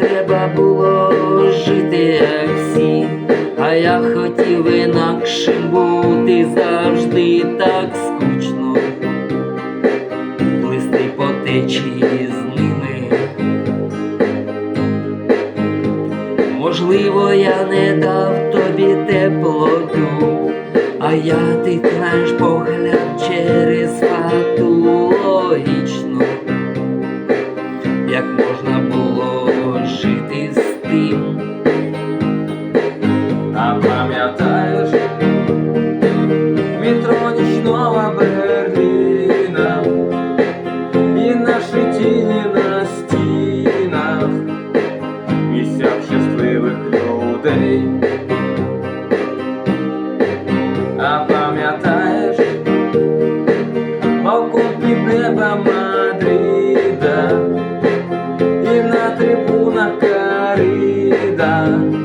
треба було жити, як всі, а я хотів інакшим бути завжди так скучно, плисти по течії з ними. Можливо, я не дав тобі теплоту, а я ти знаєш погляд через хату логічно, дим. А пам'ятаєш метро нічного Берліна и наши тени на стенах, місця щасливих людей. А пам'ятаєш балкон під небом Florida.